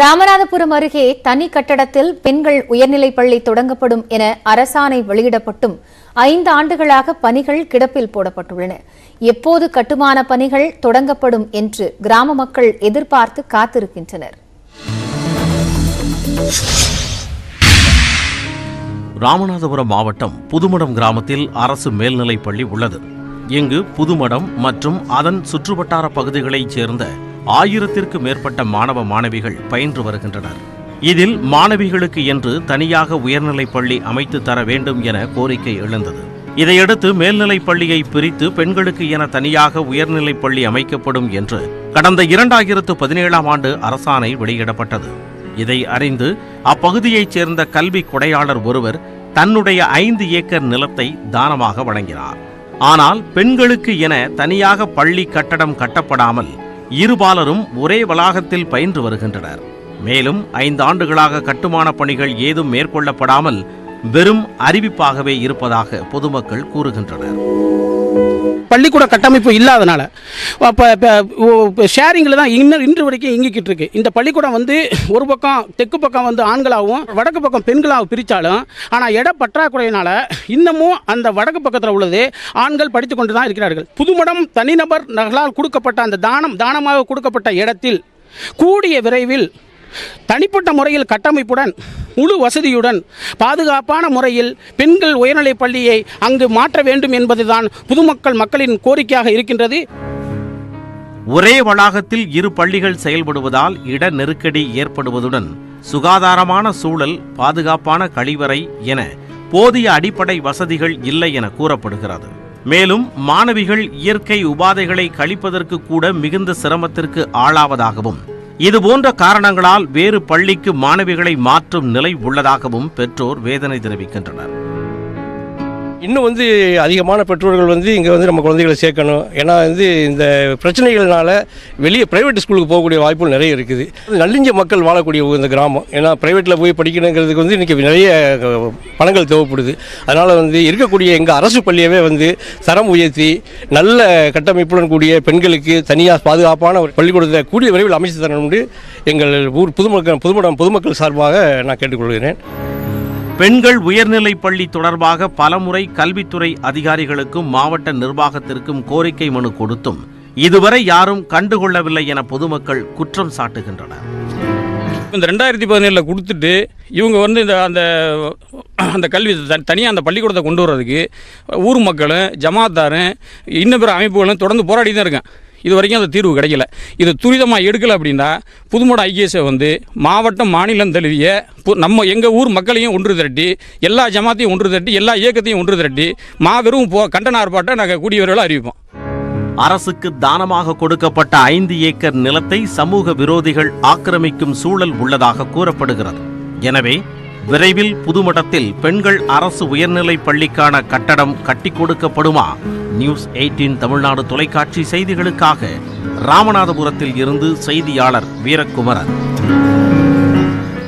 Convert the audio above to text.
ராமநாதபுரம் அருகே தனி கட்டடத்தில் பெண்கள் உயர்நிலைப் பள்ளி தொடங்கப்படும் என அரசாணை வெளியிடப்பட்டும் ஐந்து ஆண்டுகளாக பணிகள் கிடப்பில் போடப்பட்டுள்ளன. எப்போது கட்டுமான பணிகள் தொடங்கப்படும் என்று கிராம மக்கள் எதிர்பார்த்து காத்திருக்கின்றனர். ராமநாதபுரம் மாவட்டம் புதுமடம் கிராமத்தில் அரசு மேல்நிலைப் பள்ளி உள்ளது. இங்கு புதுமடம் மற்றும் அதன் சுற்றுவட்டார பகுதிகளைச் சேர்ந்த ஆயிரத்திற்கு மேற்பட்ட மாணவ மாணவிகள் பயின்று வருகின்றனர். இதில் மாணவிகளுக்கு என்று தனியாக உயர்நிலைப் பள்ளி அமைத்து தர வேண்டும் என கோரிக்கை எழுந்தது. இதையடுத்து மேல்நிலைப் பள்ளியை பிரித்து பெண்களுக்கு என தனியாக உயர்நிலைப் பள்ளி அமைக்கப்படும் என்று கடந்த இரண்டாயிரத்து பதினேழாம் ஆண்டு அரசாணை வெளியிடப்பட்டது. இதை அறிந்து அப்பகுதியைச் சேர்ந்த கல்வி கொடையாளர் ஒருவர் தன்னுடைய ஐந்து ஏக்கர் நிலத்தை தானமாக வழங்கினார். ஆனால் பெண்களுக்கு என தனியாக பள்ளி கட்டடம் கட்டப்படாமல் இருபாலரும் ஒரே வளாகத்தில் பயின்று வருகின்றனர். மேலும் ஐந்து ஆண்டுகளாக கட்டுமான பணிகள் ஏதும் மேற்கொள்ளப்படாமல் வெறும் அறிவிப்பாகவே இருப்பதாக பொதுமக்கள் கூறுகின்றனர். பள்ளிக்கூட கட்டமைப்பு இல்லாதனால அப்போ ஷேரிங்கில் தான் இன்னும் இன்று வரைக்கும் இயங்கிக்கிட்டு இருக்கு. இந்த பள்ளிக்கூடம் வந்து ஒரு பக்கம் தெற்கு பக்கம் வந்து ஆண்களாகவும் வடக்கு பக்கம் பெண்களாகவும் பிரித்தாலும் ஆனால் இட பற்றாக்குறையினால இன்னமும் அந்த வடக்கு பக்கத்தில் உள்ளது ஆண்கள் படித்து கொண்டு தான் இருக்கிறார்கள். புதுமடம் தனிநபர் நகலால் கொடுக்கப்பட்ட அந்த தானம் தானமாக கொடுக்கப்பட்ட இடத்தில் கூடிய விரைவில் தனிப்பட்ட முறையில் கட்டமைப்புடன் முழு வசதியுடன் பாதுகாப்பான முறையில் பெண்கள் உயர்நிலைப் பள்ளியை அங்கு மாற்ற வேண்டும் என்பதுதான் பொதுமக்கள் மக்களின் கோரிக்கையாக இருக்கின்றது. ஒரே வளாகத்தில் இரு பள்ளிகள் செயல்படுவதால் இட நெருக்கடி ஏற்படுவதுடன் சுகாதாரமான சூழல் பாதுகாப்பான கழிவறை என போதிய அடிப்படை வசதிகள் இல்லை என கூறப்படுகிறது. மேலும் மாணவிகள் இயற்கை உபாதைகளை கழிப்பதற்கு கூட மிகுந்த சிரமத்திற்கு ஆளாவதாகவும் இதுபோன்ற காரணங்களால் வேறு பள்ளிக்கு மாணவிகளை மாற்றும் நிலை உள்ளதாகவும் பெற்றோர் வேதனை தெரிவிக்கின்றனர். இன்னும் வந்து அதிகமான பெற்றோர்கள் வந்து இங்கே வந்து நம்ம குழந்தைகளை சேர்க்கணும். ஏன்னா வந்து இந்த பிரச்சனைகள்னால வெளியே ப்ரைவேட் ஸ்கூலுக்கு போகக்கூடிய வாய்ப்புகள் நிறைய இருக்குது. நல்லிஞ்ச மக்கள் வாழக்கூடிய இந்த கிராமம். ஏன்னா ப்ரைவேட்டில் போய் படிக்கணுங்கிறதுக்கு வந்து இன்றைக்கி நிறைய பணங்கள் தேவைப்படுது. அதனால் வந்து இருக்கக்கூடிய எங்கள் அரசு பள்ளியவே வந்து தரம் உயர்த்தி நல்ல கட்டமைப்புடன் கூடிய பெண்களுக்கு தனியாக பாதுகாப்பான ஒரு பள்ளிக்கூடத்தை கூடிய விரைவில் அமைச்சு தரணும் எங்கள் ஊர் பொதுமக்கள் புதுமடம் பொதுமக்கள் சார்பாக நான் கேட்டுக்கொள்கிறேன். பெண்கள் உயர்நிலைப் பள்ளி தொடர்பாக பலமுறை கல்வித்துறை அதிகாரிகளுக்கும் மாவட்ட நிர்வாகத்திற்கும் கோரிக்கை மனு கொடுத்தும் இதுவரை யாரும் கண்டுகொள்ளவில்லை என பொதுமக்கள் குற்றம் சாட்டுகின்றனர். இந்த ரெண்டாயிரத்தி பதினேழில் கொடுத்துட்டு இவங்க வந்து இந்த அந்த அந்த கல்வி தனியாக அந்த பள்ளிக்கூடத்தை கொண்டு வர்றதுக்கு ஊர் மக்களும் ஜமாத்தாரும் இன்னும் பிற அமைப்புகளும் தொடர்ந்து போராடி தான் இருக்கேன் இது வரைக்கும் அந்த தீர்வு கிடைக்கல. இது துரிதமாக எடுக்கலை அப்படின்னா புதுமோட ஐக்கியசை வந்து மாவட்டம் மாநிலம் தழுவிய பு- நம்ம எங்கள் ஊர் மக்களையும் ஒன்று திரட்டி எல்லா ஜமாத்தையும் ஒன்று திரட்டி எல்லா இயக்கத்தையும் ஒன்று திரட்டி மாபெரும் போ கண்டன ஆர்ப்பாட்டம் நாங்கள் கூடிய விரைவில் அறிவிப்போம். அரசுக்கு தானமாக கொடுக்கப்பட்ட ஐந்து ஏக்கர் நிலத்தை சமூக விரோதிகள் ஆக்கிரமிக்கும் சூழல் உள்ளதாக கூறப்படுகிறது. எனவே விரைவில் புதுமடத்தில் பெண்கள் அரசு உயர்நிலைப் பள்ளிக்கான கட்டடம் கட்டி கொடுக்கப்படுமா? நியூஸ் 18 தமிழ்நாடு தொலைக்காட்சி செய்திகளுக்காக ராமநாதபுரத்தில் இருந்து செய்தியாளர் வீரக்குமரன்